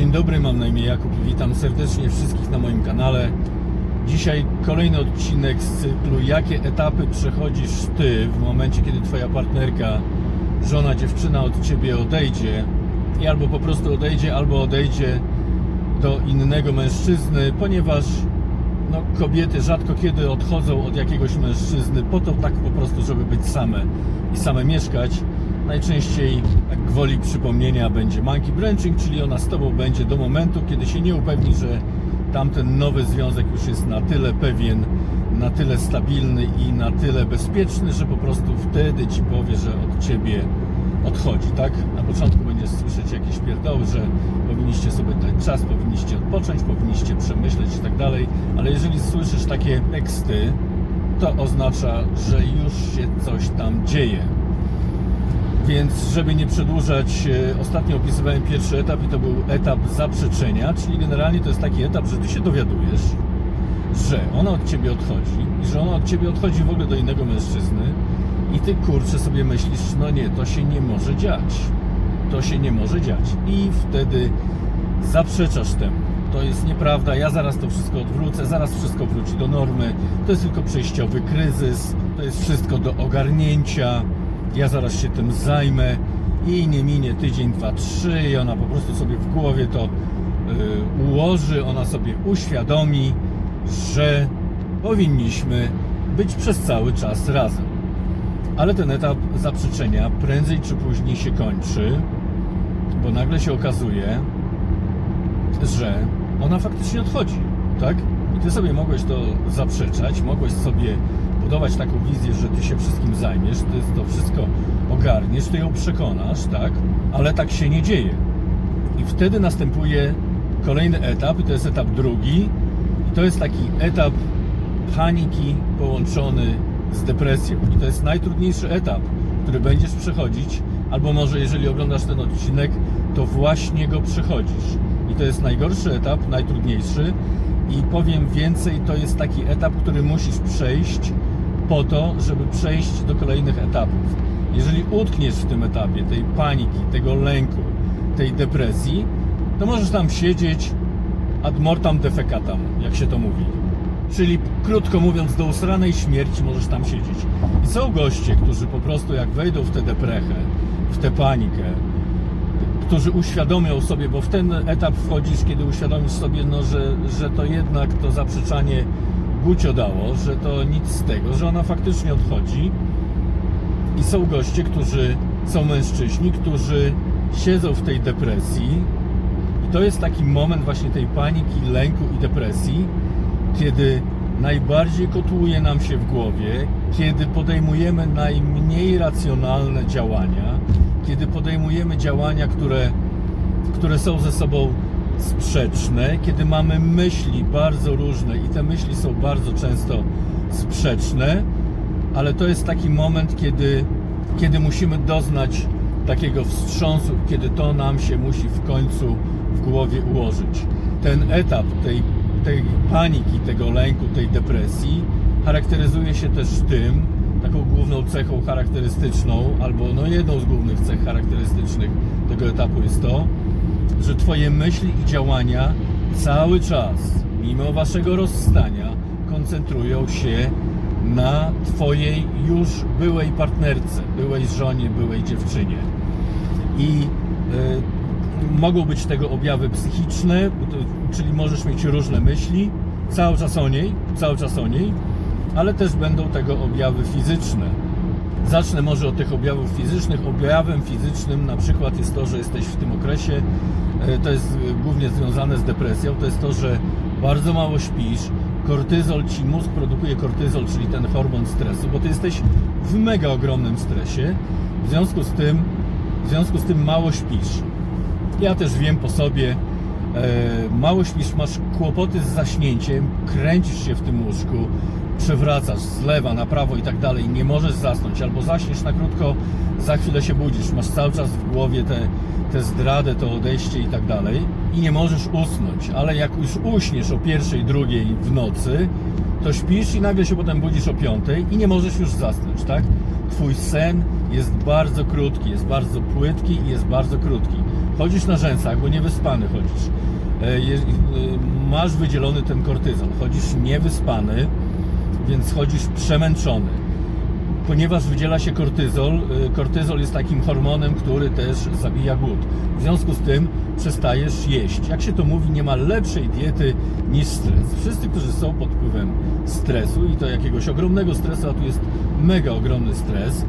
Dzień dobry, mam na imię Jakub i witam serdecznie wszystkich na moim kanale. Dzisiaj kolejny odcinek z cyklu Jakie etapy przechodzisz Ty w momencie, kiedy Twoja partnerka, żona, dziewczyna od Ciebie odejdzie i albo po prostu odejdzie, albo odejdzie do innego mężczyzny, ponieważ no, kobiety rzadko kiedy odchodzą od jakiegoś mężczyzny po to tak po prostu, żeby być same i same mieszkać. Najczęściej, jak gwoli przypomnienia, będzie monkey branching, czyli ona z Tobą będzie do momentu, kiedy się nie upewni, że tamten nowy związek już jest na tyle pewien, na tyle stabilny i na tyle bezpieczny, że po prostu wtedy Ci powie, że od Ciebie odchodzi, tak? Na początku będziesz słyszeć jakieś pierdoły, że powinniście sobie dać czas, powinniście odpocząć, powinniście przemyśleć i tak dalej, ale jeżeli słyszysz takie teksty, to oznacza, że już się coś tam dzieje. Więc, żeby nie przedłużać, e, ostatnio opisywałem pierwszy etap i to był etap zaprzeczenia, czyli generalnie to jest taki etap, że ty się dowiadujesz, że ona od ciebie odchodzi i że ona od ciebie odchodzi w ogóle do innego mężczyzny i ty kurczę sobie myślisz, no nie, to się nie może dziać. To się nie może dziać. I wtedy zaprzeczasz temu. To jest nieprawda, ja zaraz to wszystko odwrócę, zaraz wszystko wróci do normy. To jest tylko przejściowy kryzys, to jest wszystko do ogarnięcia. Ja zaraz się tym zajmę i nie minie tydzień, dwa, trzy i ona po prostu sobie w głowie to yy, ułoży, ona sobie uświadomi, że powinniśmy być przez cały czas razem. Ale ten etap zaprzeczenia prędzej czy później się kończy, bo nagle się okazuje, że ona faktycznie odchodzi, tak? I ty sobie mogłeś to zaprzeczać, mogłeś sobie budować taką wizję, że ty się wszystkim zajmiesz, ty to wszystko ogarniesz, ty ją przekonasz, tak? Ale tak się nie dzieje. I wtedy następuje kolejny etap, i to jest etap drugi, i to jest taki etap paniki połączony z depresją. I to jest najtrudniejszy etap, który będziesz przechodzić, albo może jeżeli oglądasz ten odcinek, to właśnie go przechodzisz. I to jest najgorszy etap, najtrudniejszy. I powiem więcej, to jest taki etap, który musisz przejść po to, żeby przejść do kolejnych etapów. Jeżeli utkniesz w tym etapie tej paniki, tego lęku, tej depresji, to możesz tam siedzieć ad mortam defecatam, jak się to mówi. Czyli krótko mówiąc, do usranej śmierci możesz tam siedzieć. I są goście, którzy po prostu jak wejdą w tę deprechę, w tę panikę, którzy uświadomią sobie, bo w ten etap wchodzisz, kiedy uświadomisz sobie, no, że, że to jednak to zaprzeczanie gucio dało, że to nic z tego, że ona faktycznie odchodzi. I są goście, którzy są mężczyźni, którzy siedzą w tej depresji. I to jest taki moment właśnie tej paniki, lęku i depresji, kiedy najbardziej kotłuje nam się w głowie, kiedy podejmujemy najmniej racjonalne działania, kiedy podejmujemy działania, które, które są ze sobą sprzeczne, kiedy mamy myśli bardzo różne i te myśli są bardzo często sprzeczne, ale to jest taki moment, kiedy, kiedy musimy doznać takiego wstrząsu, kiedy to nam się musi w końcu w głowie ułożyć. Ten etap tej, tej paniki, tego lęku, tej depresji charakteryzuje się też tym, taką główną cechą charakterystyczną, albo no jedną z głównych cech charakterystycznych tego etapu jest to, że Twoje myśli i działania cały czas, mimo Waszego rozstania, koncentrują się na Twojej już byłej partnerce, byłej żonie, byłej dziewczynie. I y, mogą być tego objawy psychiczne, czyli możesz mieć różne myśli, cały czas o niej, cały czas o niej, ale też będą tego objawy fizyczne. Zacznę może od tych objawów fizycznych. Objawem fizycznym na przykład jest to, że jesteś w tym okresie, e, to jest e, głównie związane z depresją, to jest to, że bardzo mało śpisz, kortyzol ci, mózg produkuje kortyzol, czyli ten hormon stresu, bo ty jesteś w mega ogromnym stresie, w związku z tym, w związku z tym mało śpisz. Ja też wiem po sobie, mało śpisz, masz kłopoty z zaśnięciem, kręcisz się w tym łóżku, przewracasz z lewa na prawo i tak dalej, nie możesz zasnąć, albo zaśniesz na krótko, za chwilę się budzisz, masz cały czas w głowie te, te zdradę, to odejście i tak dalej i nie możesz usnąć, ale jak już uśniesz o pierwszej, drugiej w nocy, to śpisz i nagle się potem budzisz o piątej i nie możesz już zasnąć, tak? Twój sen jest bardzo krótki, jest bardzo płytki i jest bardzo krótki. Chodzisz na rzęsach, bo niewyspany chodzisz. E, e, Masz wydzielony ten kortyzol, chodzisz niewyspany, więc chodzisz przemęczony ponieważ wydziela się kortyzol, y, kortyzol jest takim hormonem, który też zabija głód. W związku z tym przestajesz jeść. Jak się to mówi, nie ma lepszej diety niż stres. Wszyscy, którzy są pod wpływem stresu i to jakiegoś ogromnego stresu, a tu jest mega ogromny stres,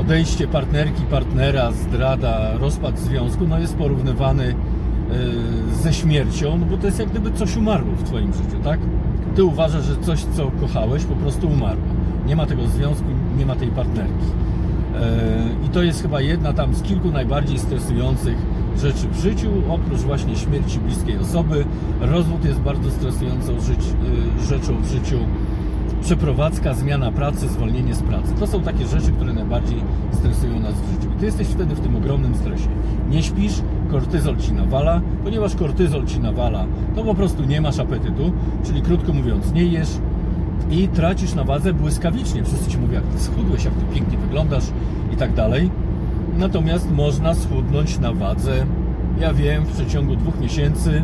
odejście partnerki, partnera, zdrada, rozpad związku, no jest porównywany y, ze śmiercią, no bo to jest jak gdyby coś umarło w Twoim życiu, tak? Ty uważasz, że coś, co kochałeś, po prostu umarło. Nie ma tego związku, nie ma tej partnerki. E, I to jest chyba jedna tam z kilku najbardziej stresujących rzeczy w życiu, oprócz właśnie śmierci bliskiej osoby. Rozwód jest bardzo stresującą y, rzeczą w życiu. Przeprowadzka, zmiana pracy, zwolnienie z pracy. To są takie rzeczy, które najbardziej stresują nas w życiu. I ty jesteś wtedy w tym ogromnym stresie. Nie śpisz, kortyzol ci nawala. Ponieważ kortyzol ci nawala, to po prostu nie masz apetytu, czyli krótko mówiąc, nie jesz, i tracisz na wadze błyskawicznie. Wszyscy ci mówią, jak ty schudłeś, jak ty pięknie wyglądasz i tak dalej. Natomiast można schudnąć na wadze, ja wiem, w przeciągu dwóch miesięcy,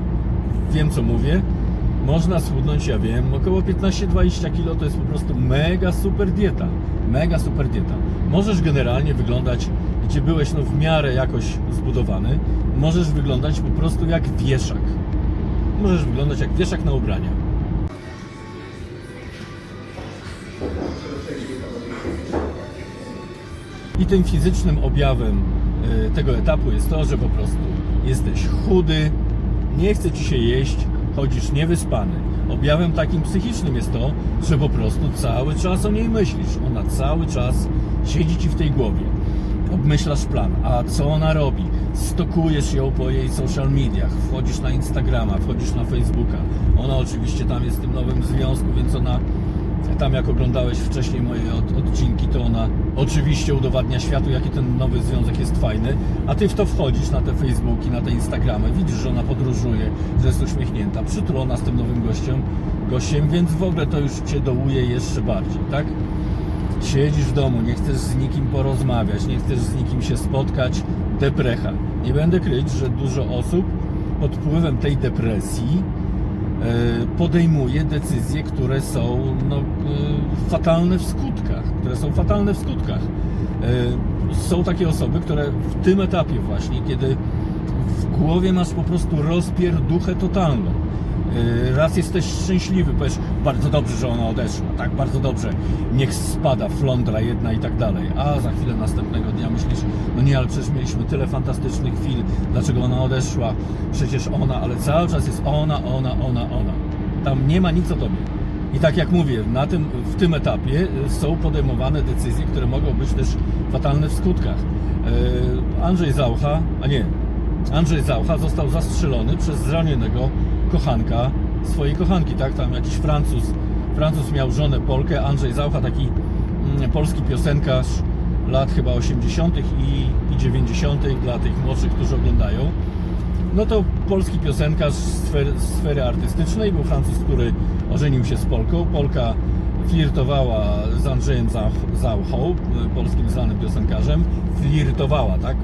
wiem co mówię, można schudnąć, ja wiem, około 15-20 kg to jest po prostu mega super dieta. Mega super dieta. Możesz generalnie wyglądać, gdzie byłeś no w miarę jakoś zbudowany, możesz wyglądać po prostu jak wieszak. Możesz wyglądać jak wieszak na ubrania. I tym fizycznym objawem e, tego etapu jest to, że po prostu jesteś chudy, nie chce ci się jeść, chodzisz niewyspany. Objawem takim psychicznym jest to, że po prostu cały czas o niej myślisz. Ona cały czas siedzi ci w tej głowie. Obmyślasz plan, a co ona robi? Stokujesz ją po jej social mediach, wchodzisz na Instagrama, wchodzisz na Facebooka. Ona oczywiście tam jest w tym nowym związku, więc ona tam jak oglądałeś wcześniej moje od, odcinki, to ona oczywiście udowadnia światu, jaki ten nowy związek jest fajny, a ty w to wchodzisz na te Facebooki, na te Instagramy, widzisz, że ona podróżuje, że jest uśmiechnięta, przytulona z tym nowym gościem, gościem, więc w ogóle to już cię dołuje jeszcze bardziej, tak? Siedzisz w domu, nie chcesz z nikim porozmawiać, nie chcesz z nikim się spotkać, deprecha. Nie będę kryć, że dużo osób pod wpływem tej depresji podejmuje decyzje, które są no, e, fatalne w skutkach, które są fatalne w skutkach. E, Są takie osoby, które w tym etapie właśnie, kiedy głowie masz po prostu rozpierduchę totalną. E, Raz jesteś szczęśliwy, powiesz, bardzo dobrze, że ona odeszła, tak, bardzo dobrze, niech spada flądra jedna i tak dalej, a za chwilę następnego dnia myślisz, no nie, ale przecież mieliśmy tyle fantastycznych chwil, dlaczego ona odeszła, przecież ona, ale cały czas jest ona, ona, ona, ona. Tam nie ma nic o tobie. I tak jak mówię, na tym, w tym etapie y, są podejmowane decyzje, które mogą być też fatalne w skutkach. E, Andrzej Zaucha, a nie, Andrzej Zaucha został zastrzelony przez zranionego kochanka swojej kochanki, tak? Tam jakiś Francuz, Francuz miał żonę Polkę, Andrzej Zaucha, taki mm, polski piosenkarz lat chyba 80. i, i 90. dla tych młodszych, którzy oglądają. No to polski piosenkarz z sfery, sfery artystycznej, był Francuz, który ożenił się z Polką. Polka flirtowała z Andrzejem Zauch- Zauchą, polskim znanym piosenkarzem. Flirtowała, tak?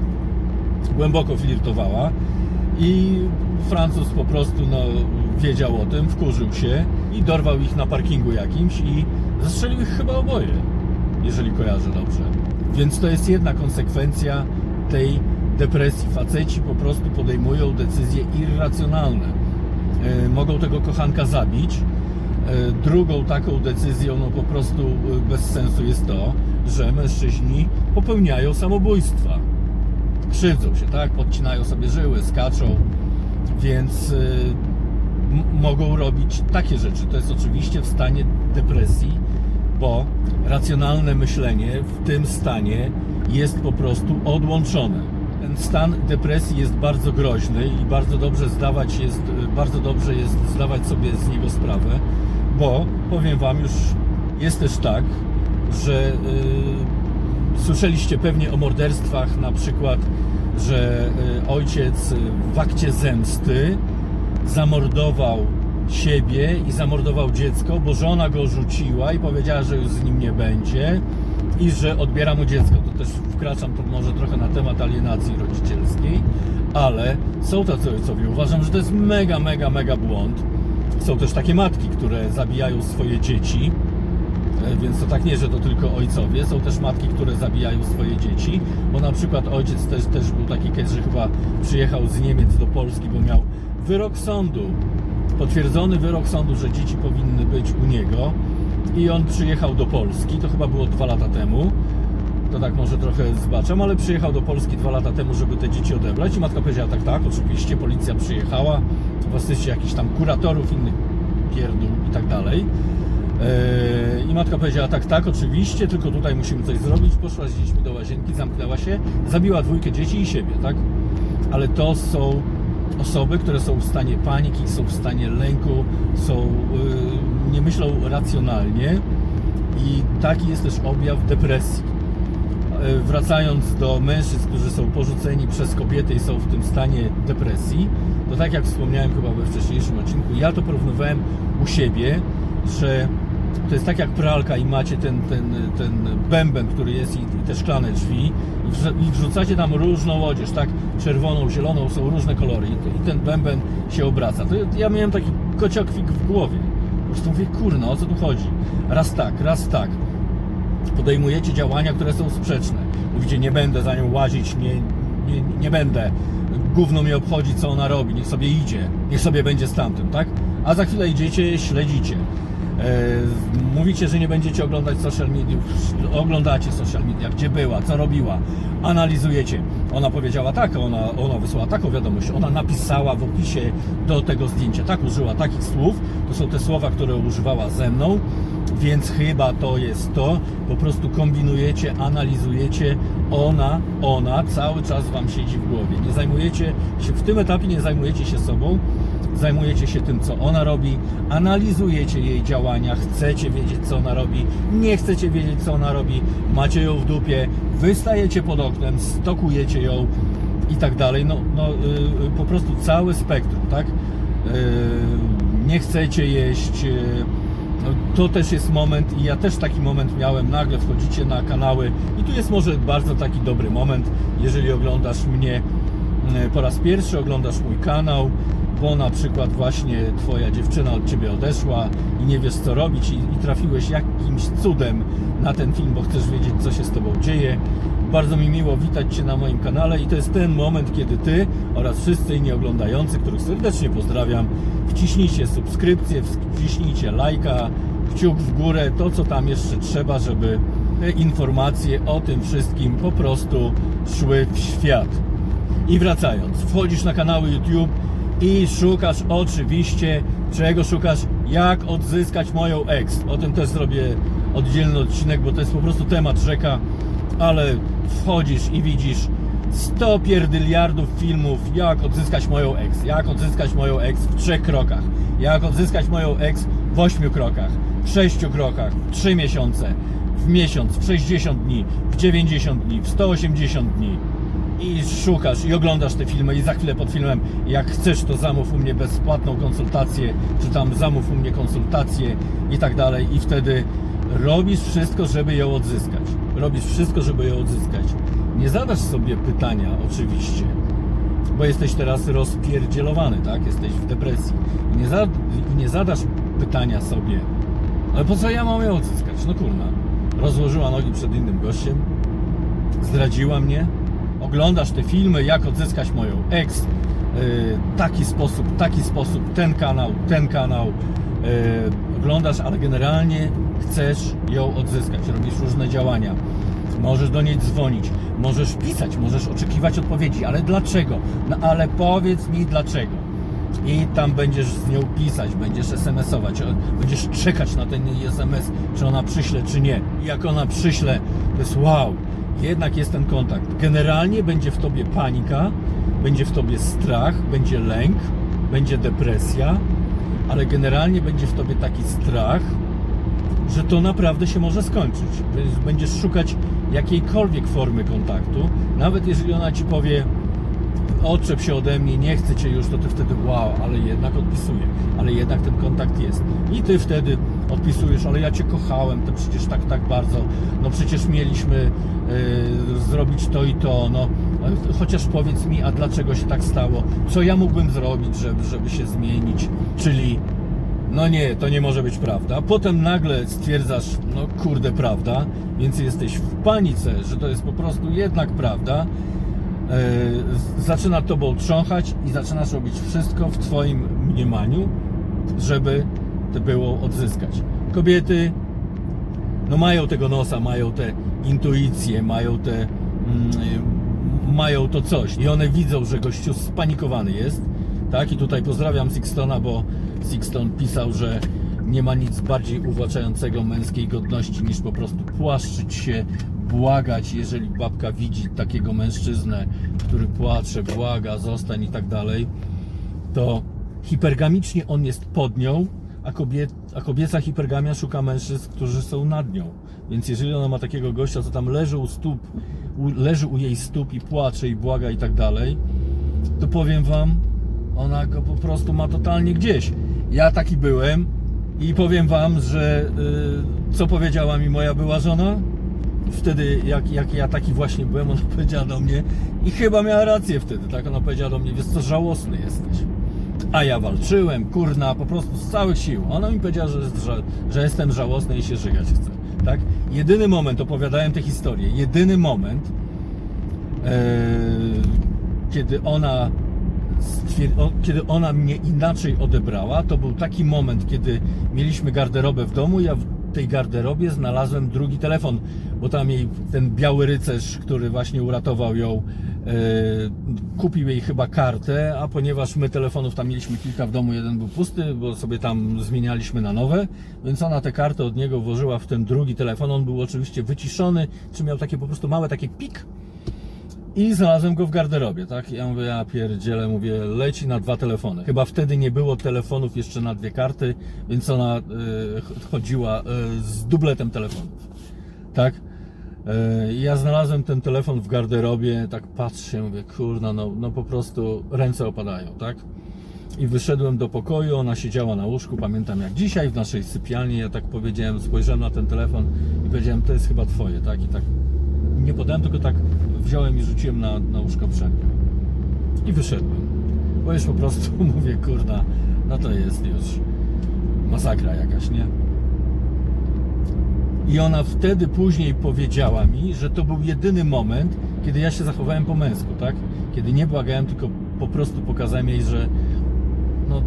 Głęboko flirtowała i Francuz po prostu no, wiedział o tym, wkurzył się i dorwał ich na parkingu jakimś i zastrzelił ich chyba oboje, jeżeli kojarzę dobrze. Więc to jest jedna konsekwencja tej depresji. Faceci po prostu podejmują decyzje irracjonalne. E, mogą tego kochanka zabić. E, Drugą taką decyzją, no po prostu e, bez sensu jest to, że mężczyźni popełniają samobójstwa krzywdzą się, tak? Podcinają sobie żyły, skaczą, więc y, mogą robić takie rzeczy. To jest oczywiście w stanie depresji, bo racjonalne myślenie w tym stanie jest po prostu odłączone. Ten stan depresji jest bardzo groźny i bardzo dobrze zdawać jest, y, bardzo dobrze jest zdawać sobie z niego sprawę, bo powiem Wam już jest też tak, że y, Słyszeliście pewnie o morderstwach, na przykład, że y, ojciec y, w akcie zemsty zamordował siebie i zamordował dziecko, bo żona go rzuciła i powiedziała, że już z nim nie będzie. i że odbiera mu dziecko. To też wkraczam to może trochę na temat alienacji rodzicielskiej, ale są tacy ojcowie. Uważam, że to jest mega, mega, mega błąd. Są też takie matki, które zabijają swoje dzieci, Więc to tak nie, że to tylko ojcowie, są też matki, które zabijają swoje dzieci, bo na przykład ojciec też, też był taki że chyba przyjechał z Niemiec do Polski, bo miał wyrok sądu, potwierdzony wyrok sądu, że dzieci powinny być u niego. I on przyjechał do Polski, to chyba było dwa lata temu, to tak może trochę zbaczam, ale przyjechał do Polski dwa lata temu, żeby te dzieci odebrać. I matka powiedziała tak, tak, oczywiście, policja przyjechała, w jakichś tam kuratorów, innych pierdół i tak dalej. Eee, I matka powiedziała, tak, tak, oczywiście, tylko tutaj musimy coś zrobić. Poszła z dziećmi do łazienki, zamknęła się, zabiła dwójkę dzieci i siebie, tak? Ale to są osoby, które są w stanie paniki, są w stanie lęku, są, yy, nie myślą racjonalnie i taki jest też objaw depresji. E, Wracając do mężczyzn, którzy są porzuceni przez kobiety i są w tym stanie depresji, to tak jak wspomniałem chyba we wcześniejszym odcinku, ja to porównywałem u siebie, że to jest tak jak pralka i macie ten, ten, ten bęben, który jest i, i te szklane drzwi i, wrzucacie tam różną odzież, tak? Czerwoną, zieloną, są różne kolory i, i ten bęben się obraca. To ja miałem taki kociokwik w głowie. Po prostu mówię, kurno, o co tu chodzi? Raz tak, raz tak podejmujecie działania, które są sprzeczne. Mówicie, nie będę za nią łazić, nie, nie, nie będę. Gówno mnie obchodzi, co ona robi, niech sobie idzie, niech sobie będzie z tamtym, tak? A za chwilę idziecie, śledzicie. E, mówicie, że nie będziecie oglądać social mediów, oglądacie social media, gdzie była, co robiła, analizujecie. Ona powiedziała tak, ona, ona wysłała taką wiadomość, ona napisała w opisie do tego zdjęcia, tak, użyła takich słów, to są te słowa, które używała ze mną, więc chyba to jest to, po prostu kombinujecie, analizujecie, ona, ona cały czas Wam siedzi w głowie. Nie zajmujecie się, w tym etapie nie zajmujecie się sobą, zajmujecie się tym, co ona robi, analizujecie jej działania, chcecie wiedzieć, co ona robi, nie chcecie wiedzieć, co ona robi, macie ją w dupie, wystajecie pod oknem, stokujecie ją i tak dalej. No, no yy, po prostu całe spektrum, tak? Yy, nie chcecie jeść. Yy, no, to też jest moment i ja też taki moment miałem, nagle wchodzicie na kanały i tu jest może bardzo taki dobry moment, jeżeli oglądasz mnie e, po raz pierwszy, oglądasz mój kanał, bo na przykład właśnie twoja dziewczyna od ciebie odeszła i nie wiesz co robić i, i trafiłeś jakimś cudem na ten film, bo chcesz wiedzieć co się z tobą dzieje. Bardzo mi miło witać Cię na moim kanale i to jest ten moment, kiedy Ty oraz wszyscy inni oglądający, których serdecznie pozdrawiam, wciśnijcie subskrypcję, wciśnijcie lajka, kciuk w górę, to co tam jeszcze trzeba, żeby informacje o tym wszystkim po prostu szły w świat. I wracając, wchodzisz na kanały YouTube i szukasz oczywiście, czego szukasz, jak odzyskać moją ex. O tym też zrobię oddzielny odcinek, bo to jest po prostu temat rzeka, ale wchodzisz i widzisz 100 pierdyliardów filmów, jak odzyskać moją ex, jak odzyskać moją ex w trzech krokach, jak odzyskać moją ex w ośmiu krokach, w sześciu krokach, w trzy miesiące, w miesiąc, w 60 dni, w 90 dni, w 180 dni i szukasz i oglądasz te filmy i za chwilę pod filmem jak chcesz to zamów u mnie bezpłatną konsultację czy tam zamów u mnie konsultację i tak dalej i wtedy robisz wszystko, żeby ją odzyskać robisz wszystko, żeby ją odzyskać nie zadasz sobie pytania oczywiście bo jesteś teraz rozpierdzielowany, tak? Jesteś w depresji nie, za, nie zadasz pytania sobie ale po co ja mam ją odzyskać? No kurna rozłożyła nogi przed innym gościem zdradziła mnie. Oglądasz te filmy, jak odzyskać moją ex. Yy, taki sposób, taki sposób, ten kanał, ten kanał. Yy, oglądasz, ale generalnie chcesz ją odzyskać. Robisz różne działania. Możesz do niej dzwonić, możesz pisać, możesz oczekiwać odpowiedzi, ale dlaczego? No ale powiedz mi dlaczego. I tam będziesz z nią pisać, będziesz SMS-ować, o- będziesz czekać na ten SMS, czy ona przyśle, czy nie. I jak ona przyśle, to jest wow, jednak jest ten kontakt. Generalnie będzie w tobie panika, będzie w tobie strach, będzie lęk, będzie depresja, ale generalnie będzie w tobie taki strach, że to naprawdę się może skończyć. Będziesz szukać jakiejkolwiek formy kontaktu, nawet jeżeli ona ci powie, odczep się ode mnie, nie chcę cię już, to ty wtedy wow, ale jednak odpisuję, ale jednak ten kontakt jest. I ty wtedy odpisujesz, ale ja cię kochałem, to przecież tak, tak bardzo, no przecież mieliśmy e, zrobić to i to, no chociaż powiedz mi, a dlaczego się tak stało, co ja mógłbym zrobić, żeby, żeby się zmienić, czyli no nie, to nie może być prawda. Potem nagle stwierdzasz, no kurde, prawda, więc jesteś w panice, że to jest po prostu jednak prawda. E, zaczyna tobą trząchać i zaczynasz robić wszystko w twoim mniemaniu, żeby to było odzyskać. Kobiety no mają tego nosa, mają te intuicje, mają te mm, mają to coś i one widzą, że gościu spanikowany jest, tak? I tutaj pozdrawiam Sixtona, bo Sixton pisał, że nie ma nic bardziej uwłaczającego męskiej godności niż po prostu płaszczyć się, błagać, jeżeli babka widzi takiego mężczyznę, który płacze, błaga, zostań i tak dalej, to hipergamicznie on jest pod nią, a, kobiet, a kobieca hipergamia szuka mężczyzn, którzy są nad nią. Więc jeżeli ona ma takiego gościa, co tam leży u stóp, u, leży u jej stóp i płacze i błaga i tak dalej, to powiem wam, ona go po prostu ma totalnie gdzieś. Ja taki byłem i powiem wam, że y, co powiedziała mi moja była żona? Wtedy, jak, jak ja taki właśnie byłem, ona powiedziała do mnie i chyba miała rację wtedy, tak? Ona powiedziała do mnie, wiesz co, żałosny jesteś. A ja walczyłem, kurna, po prostu z całych sił. Ona mi powiedziała, że, że, że jestem żałosny i się żygać chcę, tak? Jedyny moment, opowiadałem tę historię, jedyny moment, e, kiedy ona kiedy ona mnie inaczej odebrała, to był taki moment, kiedy mieliśmy garderobę w domu, ja tej garderobie znalazłem drugi telefon, bo tam jej ten biały rycerz, który właśnie uratował ją, e, kupił jej chyba kartę, a ponieważ my telefonów tam mieliśmy kilka w domu, jeden był pusty, bo sobie tam zmienialiśmy na nowe, więc ona tę kartę od niego włożyła w ten drugi telefon, on był oczywiście wyciszony, czy miał takie po prostu małe takie pik, i znalazłem go w garderobie, tak? Ja mówię, ja pierdzielę, mówię, leci na dwa telefony. Chyba wtedy nie było telefonów jeszcze na dwie karty, więc ona y, chodziła y, z dubletem telefonów, tak? Y, ja znalazłem ten telefon w garderobie, tak patrzę, mówię, kurna, no, no po prostu ręce opadają, tak? I wyszedłem do pokoju, ona siedziała na łóżku, pamiętam jak dzisiaj w naszej sypialni, ja tak powiedziałem, spojrzałem na ten telefon i powiedziałem, to jest chyba twoje, tak? I tak nie podałem, tylko tak wziąłem i rzuciłem na, na łóżko przed nią. I wyszedłem. Bo już po prostu mówię, kurna, no to jest już masakra jakaś, nie? I ona wtedy później powiedziała mi, że to był jedyny moment, kiedy ja się zachowałem po męsku, tak? Kiedy nie błagałem, tylko po prostu pokazałem jej, że no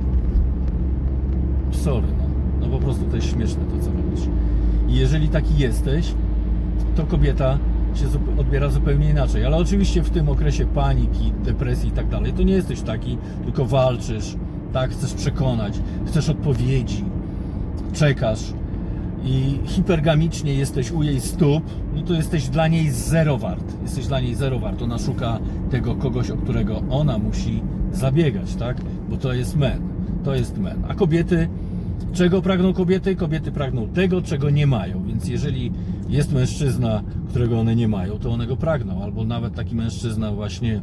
sorry, no, no po prostu to jest śmieszne to, co robisz. I jeżeli taki jesteś, to kobieta się odbiera zupełnie inaczej. Ale oczywiście w tym okresie paniki, depresji i tak dalej, to nie jesteś taki, tylko walczysz, tak, chcesz przekonać, chcesz odpowiedzi, czekasz i hipergamicznie jesteś u jej stóp, no to jesteś dla niej zero wart. Jesteś dla niej zero wart. Ona szuka tego kogoś, o którego ona musi zabiegać, tak? Bo to jest men. To jest men. A kobiety, czego pragną kobiety? Kobiety pragną tego, czego nie mają. Więc jeżeli jest mężczyzna, którego one nie mają, to one go pragną. Albo nawet taki mężczyzna właśnie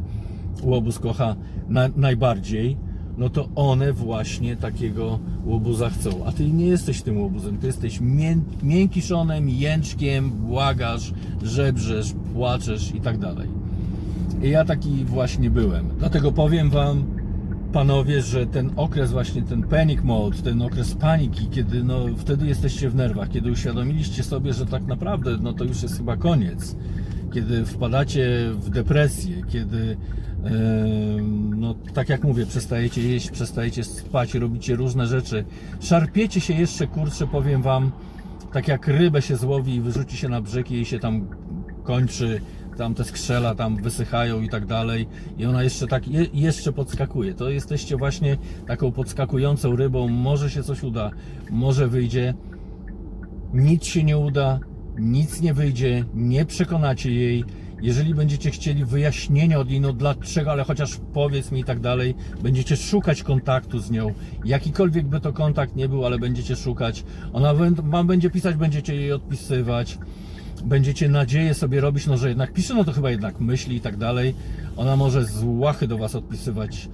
łobuz kocha na, najbardziej, no to one właśnie takiego łobuza chcą. A ty nie jesteś tym łobuzem, ty jesteś mię, miękiszonem, jęczkiem, błagasz, żebrzesz, płaczesz i tak dalej. I ja taki właśnie byłem. Dlatego powiem wam, panowie, że ten okres właśnie, ten panic mode, ten okres paniki, kiedy no wtedy jesteście w nerwach, kiedy uświadomiliście sobie, że tak naprawdę no to już jest chyba koniec, kiedy wpadacie w depresję, kiedy em, no tak jak mówię, przestajecie jeść, przestajecie spać, robicie różne rzeczy, szarpiecie się jeszcze, kurczę, powiem wam, tak jak rybę się złowi i wyrzuci się na brzeg i się tam kończy, tam te skrzela tam wysychają i tak dalej i ona jeszcze tak, je, jeszcze podskakuje. To jesteście właśnie taką podskakującą rybą, może się coś uda, może wyjdzie, nic się nie uda, nic nie wyjdzie, nie przekonacie jej. Jeżeli będziecie chcieli wyjaśnienia od niej, no dlaczego, ale chociaż powiedz mi i tak dalej, będziecie szukać kontaktu z nią, jakikolwiek by to kontakt nie był, ale będziecie szukać. Ona wam będzie pisać, będziecie jej odpisywać, będziecie nadzieję sobie robić, no że jednak pisze, no to chyba jednak myśli i tak dalej. ona może z łachy do Was odpisywać,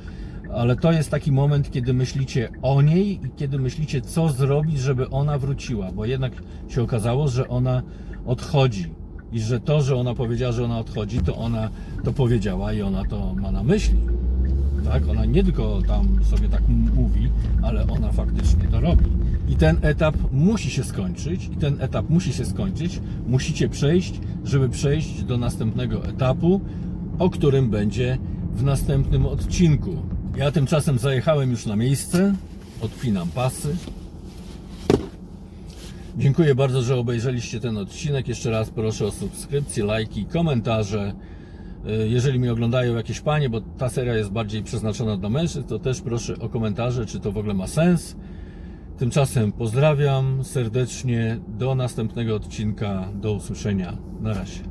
ale to jest taki moment, kiedy myślicie o niej i kiedy myślicie, co zrobić, żeby ona wróciła, bo jednak się okazało, że ona odchodzi i że to, że ona powiedziała, że ona odchodzi, to ona to powiedziała i ona to ma na myśli. Tak? Ona nie tylko tam sobie tak mówi, ale ona faktycznie to robi. I ten etap musi się skończyć, i ten etap musi się skończyć. Musicie przejść, żeby przejść do następnego etapu, o którym będzie w następnym odcinku. Ja tymczasem zajechałem już na miejsce, odpinam pasy. Dziękuję bardzo, że obejrzeliście ten odcinek. Jeszcze raz proszę o subskrypcję, lajki, komentarze. Y, Jeżeli mnie oglądają jakieś panie, bo ta seria jest bardziej przeznaczona dla mężczyzn, to też proszę o komentarze, czy to w ogóle ma sens. Tymczasem pozdrawiam serdecznie. Do następnego odcinka. Do usłyszenia. Na razie.